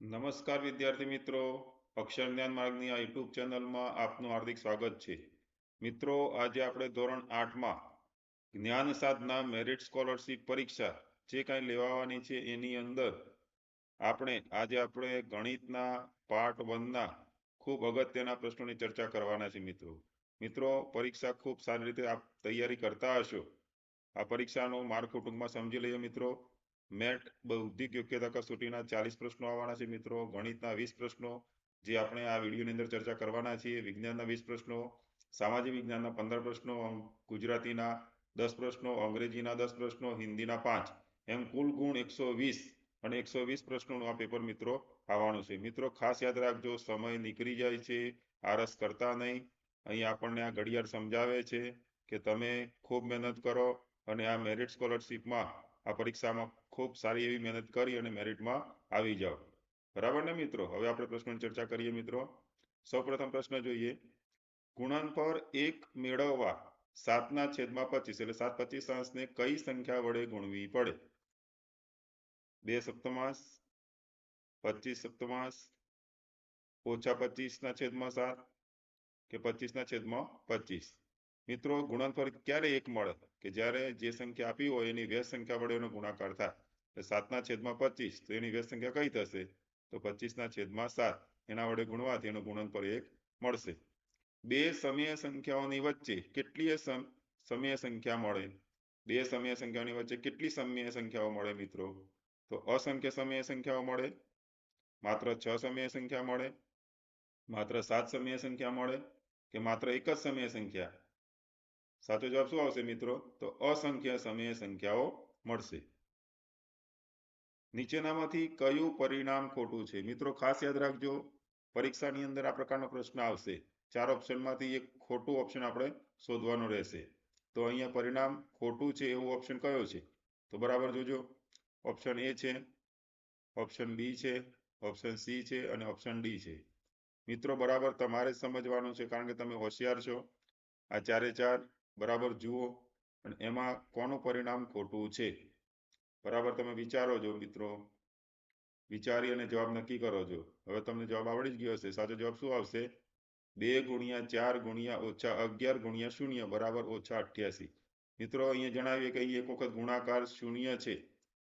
નમસ્કાર વિદ્યાર્થી મિત્રો. અક્ષર જ્ઞાન માર્ગની આ યુટ્યુબ ચેનલમાં આપનું હાર્દિક સ્વાગત છે. મિત્રો, આજે આપણે ધોરણ આઠમાં જ્ઞાન સાધના મેરિટ સ્કોલરશીપ પરીક્ષા જે કાંઈ લેવાની છે એની અંદર આપણે, આજે આપણે ગણિતના પાર્ટ વનના ખૂબ અગત્યના પ્રશ્નોની ચર્ચા કરવાના છે મિત્રો. મિત્રો, પરીક્ષા ખૂબ સારી રીતે આપ તૈયારી કરતા હશો. આ પરીક્ષાનું માળખું ટૂંકમાં સમજી લઈએ મિત્રો. મેટ બૌદ્ધિક યોગ્યતા કસોટીના ચાલીસ પ્રશ્નો આવવાના છે મિત્રો, ગણિતના વીસ પ્રશ્નો, જે આપણે આ વિડીયોની અંદર ચર્ચા કરવાના છીએ, વિજ્ઞાનના વીસ પ્રશ્નો, સામાજિક વિજ્ઞાનના પંદર પ્રશ્નો ગુજરાતીના દસ પ્રશ્નો, અંગ્રેજીના દસ પ્રશ્નો, હિન્દીના પાંચ. એમ કુલ ગુણ એકસો વીસ અને એકસો વીસ પ્રશ્નોનું આ પેપર મિત્રો આવવાનું છે. મિત્રો, ખાસ યાદ રાખજો, સમય નીકળી જાય છે આરસ કરતા નહીં. અહીં આપણને આ ઘડિયાળ સમજાવે છે કે તમે ખૂબ મહેનત કરો અને આ મેરિટ સ્કોલરશીપમાં આ પરીક્ષામાં ખૂબ સારી એવી મહેનત કરી અને મેરિટમાં આવી જાઓ. બરાબર ને મિત્રો? હવે આપણે પ્રશ્નોની ચર્ચા કરીએ મિત્રો. સૌપ્રથમ પ્રશ્ન જોઈએ. ગુણનફળ એક મેળવવા સાતના છેદમાં પચીસ એટલે સાત પચીસ અંશને કઈ સંખ્યા વડે ગુણવી પડે? બે સપ્તમાંશ, પચીસ સપ્તમાંશ, ઓછા પચીસના છેદમાં સાત કે પચીસ ના છેદમાં પચીસ? મિત્રો ગુણનફળ ક્યારે એક મળે? કે જ્યારે જે સંખ્યા આપી હોય એની વ્યસ્ત સંખ્યા વડે એનો ગુણાકાર થાય. સાતના છેદમાં પચીસ, તો એની વ્યસ્ત સંખ્યા કઈ થશે? તો પચીસના છેદમાં સાત, એના વડે ગુણવાથી એનો ગુણનફળ એક મળશે. બે સમય સંખ્યાઓની વચ્ચે કેટલી સમય સંખ્યા મળે? બે સમય સંખ્યાઓની વચ્ચે કેટલી સમય સંખ્યાઓ મળે મિત્રો? તો અસંખ્ય સમય સંખ્યાઓ મળે. માત્ર છ સમય સંખ્યા મળે. માત્ર સાત સમય સંખ્યા મળે કે માત્ર એક જ સમય સંખ્યા? સાચો જવાબ શું આવશે મિત્રો? તો અસંખ્ય સમય સંખ્યાઓ મળશે. નીચેનામાંથી કયું પરિણામ ખોટું છે? મિત્રો, ખાસ યાદ રાખજો, પરીક્ષાની અંદર આ પ્રકારનો પ્રશ્ન આવશે. ચાર ઓપ્શનમાંથી એક ખોટું ઓપ્શન આપણે શોધવાનો રહેશે. તો અહીંયા પરિણામ ખોટું છે એવું ઓપ્શન કયો છે? તો બરાબર જોજો. ઓપ્શન એ છે, ઓપ્શન બી છે, ઓપ્શન સી છે અને ઓપ્શન ડી છે. મિત્રો, બરાબર તમારે સમજવાનું છે કારણ કે તમે હોશિયાર છો. આ ચારે ચાર બરાબર જુઓ અને એમાં કોનું પરિણામ ખોટું છે? બરાબર તમે વિચારો છો મિત્રો. વિચારી અને જવાબ નક્કી કરો છો હવે તમને જવાબ આવડી જ ગયો હશે. સાચો જવાબ શું આવશે? બે ગુણ્યા ચાર ગુણ્યા ઓછા અગિયાર ગુણ્યા શૂન્ય બરાબર ઓછા અઠ્યાસી. મિત્રો અહીંયા જણાવીએ કે એક વખત ગુણાકાર શૂન્ય છે.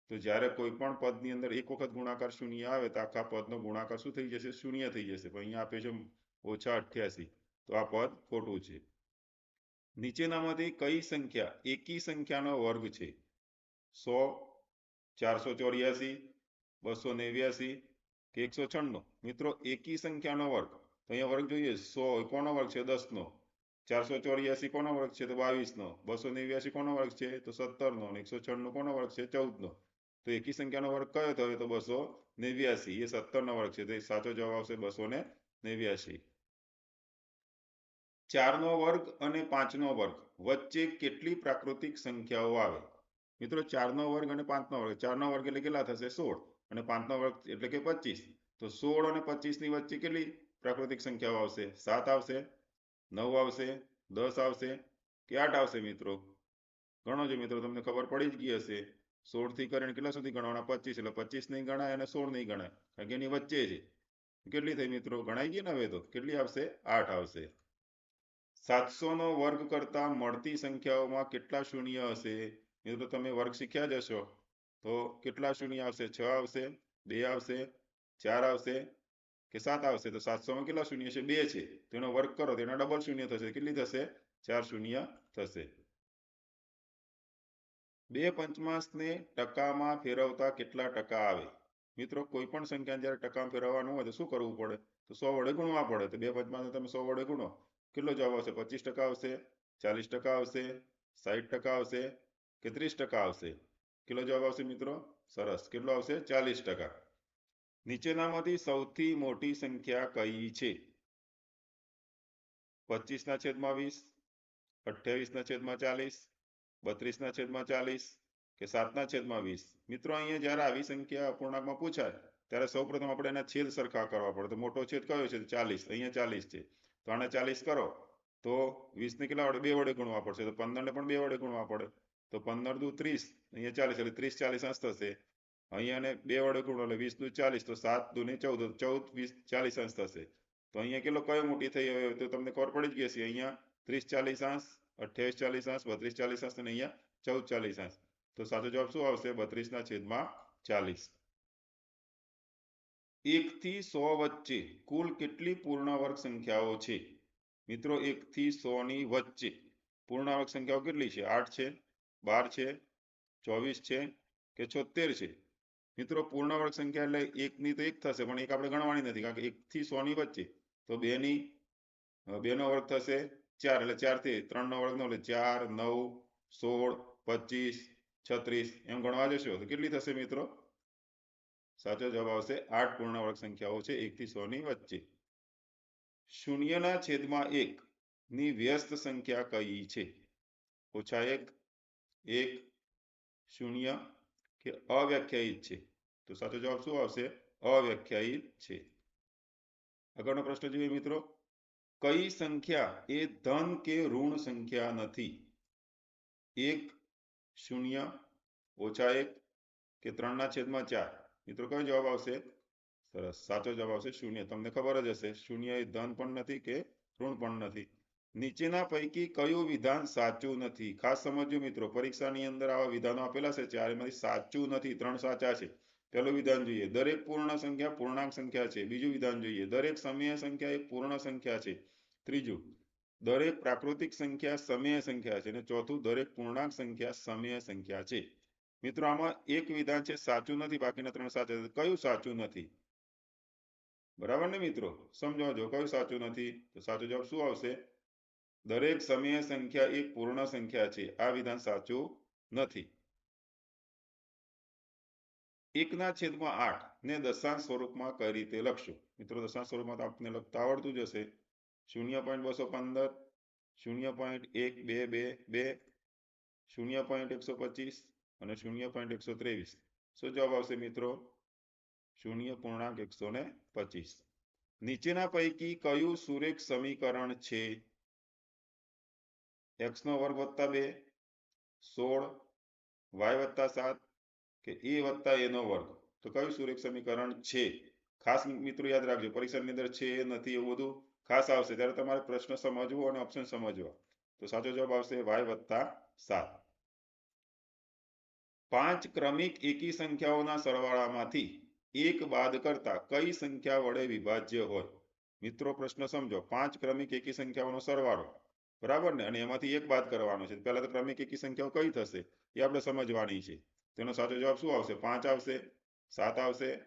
તો જ્યારે કોઈ પણ પદની અંદર એક વખત ગુણાકાર શૂન્ય આવે તો આખા પદનો ગુણાકાર શું થઈ જશે? શૂન્ય થઈ જશે. પણ અહીંયા આપે છે ઓછા અઠ્યાસી. તો આ પદ ખોટું છે. નીચેનામાંથી કઈ સંખ્યા? એકી સંખ્યાનો વર્ગ છે. સો ચારસો ચોર્યાસી, બસો નેવ્યાસી કે એકસો છન્નું મિત્રો, એકી સંખ્યાનો વર્ગ. તો અહીંયા વર્ગ જોઈએ, સો કોનો વર્ગ છે? દસ નો ચારસો ચોર્યાસી કોનો વર્ગ છે? તો બાવીસ નો બસો નેવ્યાસી કોનો વર્ગ છે? તો સત્તર નો એકસો છન્નું કોનો વર્ગ છે? ચૌદ નો તો એકી સંખ્યાનો વર્ગ કયો થયો? તો બસો નેવ્યાસી. એ સત્તર નો વર્ગ છે. તો સાચો જવાબ આવશે બસો ને નેવ્યાસી. ચારનો વર્ગ અને પાંચનો વર્ગ. વચ્ચે કેટલી પ્રાકૃતિક સંખ્યાઓ આવે? મિત્રો ચારનો વર્ગ અને પાંચનો વર્ગ. ચારનો વર્ગ એટલે કેટલા થશે? સોળ. અને પાંચનો વર્ગ એટલે કે પચીસ. તો સોળ અને પચીસની વચ્ચે કેટલી પ્રાકૃતિક સંખ્યાઓ આવશે? સાત આવશે, નવ આવશે, દસ આવશે કે આઠ આવશે મિત્રો? ગણો છો મિત્રો, તમને ખબર પડી જ ગઈ હશે. સોળથી કરીને કેટલા સુધી ગણવાના? પચીસ. એટલે પચીસ નહીં ગણાય અને સોળ નહીં ગણાય. કારણ કે એની વચ્ચે છે. કેટલી થઈ મિત્રો? ગણાઈ ગઈ ને હવે તો? કેટલી આવશે? આઠ આવશે. સાતસો નો વર્ગ કરતા મળતી સંખ્યાઓમાં કેટલા શૂન્ય હશે? મિત્રો તમે વર્ગ શીખ્યા જ હશો. તો કેટલા શૂન્ય આવશે? છ આવશે, બે આવશે, ચાર આવશે કે સાત આવશે? તો સાતસો માં કેટલા શૂન્ય છે? બે છે. તેનો વર્ગ કરો તેનો ડબલ શૂન્ય થશે. કેટલી થશે? ચાર શૂન્ય થશે. બે પંચમાંશને ટકામાં ફેરવતા કેટલા ટકા આવે? મિત્રો, કોઈ પણ સંખ્યા જયારે ટકામાં ફેરવવાનું હોય તો શું કરવું પડે? તો સો વડે ગુણવા પડે. તો બે પંચમાંશ તમે સો વડે ગુણો. કેટલો જવાબ આવશે? પચીસ ટકા આવશે, ચાલીસ ટકા આવશે સાહીઠ ટકા આવશે કે ત્રીસ ટકા આવશે. કેટલો જવાબ આવશે મિત્રો? સરસ. કેટલો આવશે? ચાલીસ ટકા. નીચેનામાંથી સૌથી મોટી સંખ્યા કઈ છે? પચીસ ના છેદમાં વીસ અઠ્યાવીસ ના છેદમાં ચાલીસ બત્રીસ ના છેદમાં ચાલીસ કે સાતના છેદમાં વીસ? મિત્રો, અહીંયા જયારે આવી સંખ્યા અપૂર્ણાંકમાં પૂછાય, ત્યારે સૌપ્રથમ આપણે એના છેદ સરખા કરવા પડે. તો મોટો છેદ કયો છે? ચાલીસ. અહીંયા ચાલીસ છે. તો આને ચાલીસ કરો. તો વીસ ને કેટલા વડે? બે વડે ગુણવા પડશે. તો પંદર ને પણ બે વડે ગુણવા પડે. તો પંદર દુ ત્રીસ, અહીંયા ચાલીસ એટલે ત્રીસ ચાલીસ અંશ થશે. અહીંયા ને બે વડે ગુણો એટલે વીસ દુ ચાલીસ, તો સાત દુ ને ચૌદ ચૌદ, વીસ, ચાલીસ અંશ થશે. તો અહીંયા કેટલો, કયો મોટી થઈ હવે તો તમને ખબર પડી જ ગઈ હશે, અહીંયા ત્રીસ ચાલીસ અંશ અઠ્યાવીસ ચાલીસ અંશ બત્રીસ ચાલીસ અંશ અને અહીંયા ચૌદ ચાલીસ અંશ તો સાચો જવાબ શું આવશે? બત્રીસ ના છેદમાં ચાલીસ. એક થી સો વચ્ચે કુલ કેટલી પૂર્ણાવર્ક સંખ્યાઓ છે? મિત્રો, એક થી સો ની વચ્ચે પૂર્ણાંક સંખ્યાઓ કેટલી છે? આઠ છે. બાર છે, ચોવીસ છે કે છોતેર છે? મિત્રો, પૂર્ણવર્ગ સંખ્યા એટલે એકની તો એક થશે, પણ એક આપણે ગણવાની નથી, કારણ કે એક થી સો ની વચ્ચે. તો બે ની બે નો વર્ગ થશે ચાર, એટલે ચારથી ત્રણનો વર્ગ નો એટલે ચાર, નવ, સોળ, પચીસ, છત્રીસ, એમ ગણવા જશો. તો કેટલી થશે મિત્રો? સાચો જવાબ આવશે આઠ પૂર્ણવર્ગ સંખ્યાઓ છે એક થી સો ની વચ્ચે. શૂન્યના છેદમાં એક ની વ્યસ્ત સંખ્યા કઈ છે? ઓછા એક એક શૂન્ય કે અવ્યાખ્યાયિત છે તો સાચો જવાબ શું આવશે અવ્યાખ્યાયિત છે આગળનો પ્રશ્ન જોઈએ મિત્રો, કઈ સંખ્યા એ ધન કે ઋણ સંખ્યા નથી? એક, શૂન્ય, ઓછા એક કે ત્રણના છેદમાં ચાર? મિત્રો, કયો જવાબ આવશે? સરસ, સાચો જવાબ આવશે શૂન્ય. તમને ખબર જ હશે, શૂન્ય એ ધન પણ નથી કે ઋણ પણ નથી. નીચેના પૈકી કયું વિધાન સાચું નથી? ખાસ સમજો મિત્રો, પરીક્ષાની અંદર આવા વિધાનો આપેલા છે, ચારેમાંથી સાચું નથી, ત્રણ સાચા છે. પહેલું વિધાન જોઈએ, દરેક પૂર્ણ સંખ્યા પૂર્ણાંક સંખ્યા છે. બીજું વિધાન જોઈએ, દરેક સમય સંખ્યા એ પૂર્ણ સંખ્યા છે. ત્રીજું, દરેક પ્રાકૃતિક સંખ્યા સમય સંખ્યા છે. અને ચોથું, દરેક પૂર્ણાંક સંખ્યા સમય સંખ્યા છે. મિત્રો, આમાં એક વિધાન છે, સાચું નથી, બાકીના ત્રણ સાચા છે. કયું સાચું નથી? બરાબર ને મિત્રો? સમજાવજો કયું સાચું નથી? તો સાચો જવાબ શું આવશે? દરેક સમયે સંખ્યા એક પૂર્ણ સંખ્યા છે. આ વિધાન સાચું નથી. એકના છેદમાં આઠ ને દશાંશ સ્વરૂપમાં કઈ રીતે લખશું. મિત્રો, દશાંશ સ્વરૂપમાં આપને લખતા આવડતું જ હશે. શૂન્ય પોઈન્ટ બસો પંદર, શૂન્ય પોઈન્ટ એક બે બે બે, શૂન્ય પોઈન્ટ એકસો પચીસ અને શૂન્ય પોઈન્ટ એકસો ત્રેવીસ. શું જવાબ આવશે મિત્રો? શૂન્ય પૂર્ણાંક એકસો ને પચીસ. નીચેના પૈકી કયું સુરેખ સમીકરણ છે? એક્સ નો વર્ગ વત્તા બે, સોળ, વાય વત્તા સાત કે એ વત્તા એનો વર્ગ. તો કયું સુરેખ સમીકરણ છે? ખાસ મિત્રો યાદ રાખજો, પરીક્ષાની અંદર છે નથી એવું બધું ખાસ આવશે. ત્યારે તમારે પ્રશ્ન સમજવો અને ઓપ્શન સમજવા. તો સાચો જવાબ આવશે વાય વત્તા સાત. પાંચ ક્રમિક એકી સંખ્યાઓના સરવાળામાંથી એક બાદ કરતા કઈ સંખ્યા વડે વિભાજ્ય હોય? મિત્રો, પ્રશ્ન સમજો. પાંચ ક્રમિક એકી સંખ્યાઓનો સરવાળો. બરાબર ને? અને એમાંથી એક બાદ કરવાનો છે. પહેલા તો ક્રમિક સંખ્યાઓ કઈ થશે? એ આપણે સમજવાની છે. તેનો સાચો જવાબ શું આવશે? પાંચ આવશે, સાત આવશે,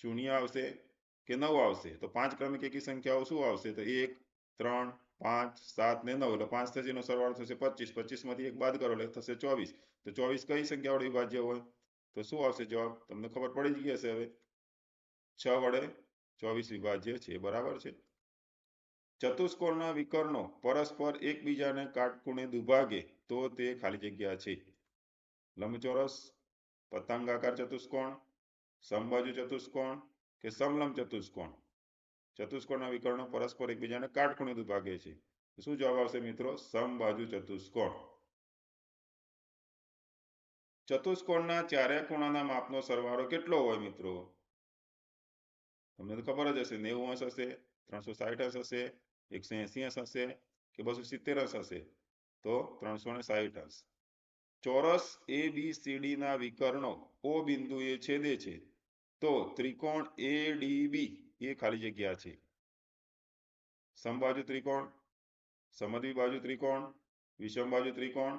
શૂન્ય આવશે કે નવ આવશે? તો પાંચ ક્રમિક એકી સંખ્યાઓ શું આવશે? તો એક, ત્રણ, પાંચ, સાત ને નવ. એટલે પાંચ થશે એનો સરવાળો થશે પચીસ. માંથી એક બાદ કરો એટલે થશે ચોવીસ. તો ચોવીસ કઈ સંખ્યા વડે વિભાજ્ય હોય? તો શું આવશે જવાબ? તમને ખબર પડી જ ગઈ હશે હવે. છ વડે ચોવીસ વિભાજ્ય છે. બરાબર છે? ચતુષ્કોણના વિકર્ણો પરસ્પર એકબીજાને કાટખૂણે દુભાગે તો તે ખાલી જગ્યા છે. લંબચોરસ, પતંગાકાર ચતુષ્કોણ સમબાજુ ચતુષ્કોણ કે સમલંબ ચતુષ્કોણ? ચતુષ્કોણના વિકર્ણો પરસ્પર એકબીજાને કાટખૂણે દુભાગે છે. શું જવાબ આવશે મિત્રો? સમબાજુ ચતુષ્કોણ. ચતુષ્કોણના ચારે ખૂણાના માપનો સરવાળો કેટલો હોય મિત્રો? તમને તો ખબર જ હશે, નેવું અંશ હશે, ત્રણસો અંશ હશે એકસો એસી અંશ હશે કે બસો સિત્તેર અંશ હશે તો ત્રણસો ને સાહીઠ અંશ ચોરસ એ બી સી ડી ના વિકર્ણો ઓ બિંદુએ છેદે છે તો ત્રિકોણ એ ડી બી એ ખાલી જગ્યા છે સમબાજુ ત્રિકોણ સમદ્વી બાજુ ત્રિકોણ વિષમ બાજુ ત્રિકોણ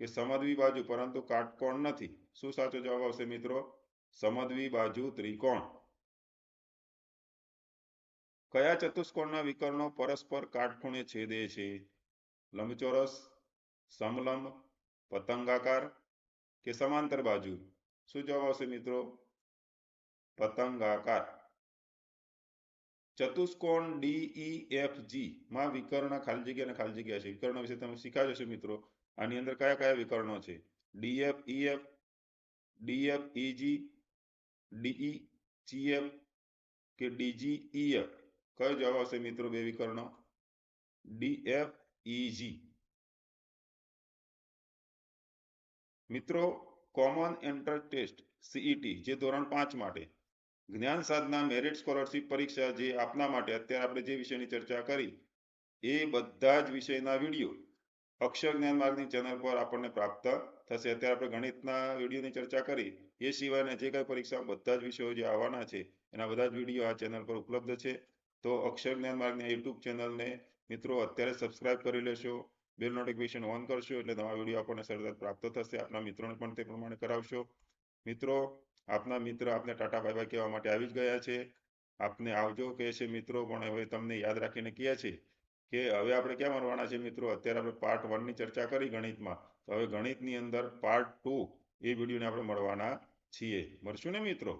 કે સમદ્વી બાજુ પરંતુ કાટકોણ નથી શું સાચો જવાબ આવશે મિત્રો સમદ્વી બાજુ ત્રિકોણ કયા ચતુષ્કોણના વિકર્ણો પરસ્પર કાટખૂણે છેદે છે? લંબચોરસ, સમલંબ, પતંગાકાર કે સમાંતર બાજુ? શું જવાબ આવશે મિત્રો? પતંગાકાર. ચતુષ્કોણ ડીઈ એફ જી માં વિકર્ણ ખાલી જગ્યા અને ખાલી જગ્યા છે. વિકર્ણ વિશે તમે શીખા જશો મિત્રો. આની અંદર કયા કયા વિકર્ણો છે? DF EF DF EG DE GF કે ડીજી ઈએફ કયો જવાબ આવશે મિત્રો બે વિકર્ણો? ડીએફ ઈજી મિત્રો કોમન એન્ટર ટેસ્ટ સીઈટી જે ધોરણ પાંચ માટે. જ્ઞાન સાધના મેરિટ સ્કોલરશિપ પરીક્ષા જે આપના માટે અત્યારે આપણે જે વિષયની ચર્ચા કરી, એ બધા જ વિષયના વીડિયો અક્ષર જ્ઞાન માર્ગની ચેનલ પર આપણને પ્રાપ્ત થશે. અત્યારે આપણે ગણિતના વિડીયોની ચર્ચા કરી, એ સિવાયના જે કઈ પરીક્ષા બધા જ વિષયો જે આવવાના છે, એના બધા જ વીડિયો આ ચેનલ પર ઉપલબ્ધ છે. તો અક્ષર જ્ઞાન માર્ગની યુટ્યુબ ચેનલને મિત્રો અત્યારે સબસ્ક્રાઇબ કરી લેશો બેલ નોટિફિકેશન ઓન કરશો એટલે નવા વીડિયો આપણને સરળતા પ્રાપ્ત થશે. આપના મિત્રોને પણ તે પ્રમાણે કરાવશો મિત્રો, આપના મિત્ર આપને ટાટા બાય બાય કહેવા માટે આવી જ ગયા છે. આપને આવજો, કહે છે મિત્રો, પણ હવે તમને યાદ રાખીને કહે છે કે હવે આપણે ક્યાં મળવાના છે મિત્રો? અત્યારે આપણે પાર્ટ વનની ચર્ચા કરી ગણિતમાં. તો હવે ગણિતની અંદર પાર્ટ ટુ એ વિડીયોને આપણે મળવાના છીએ. મળશું ને મિત્રો?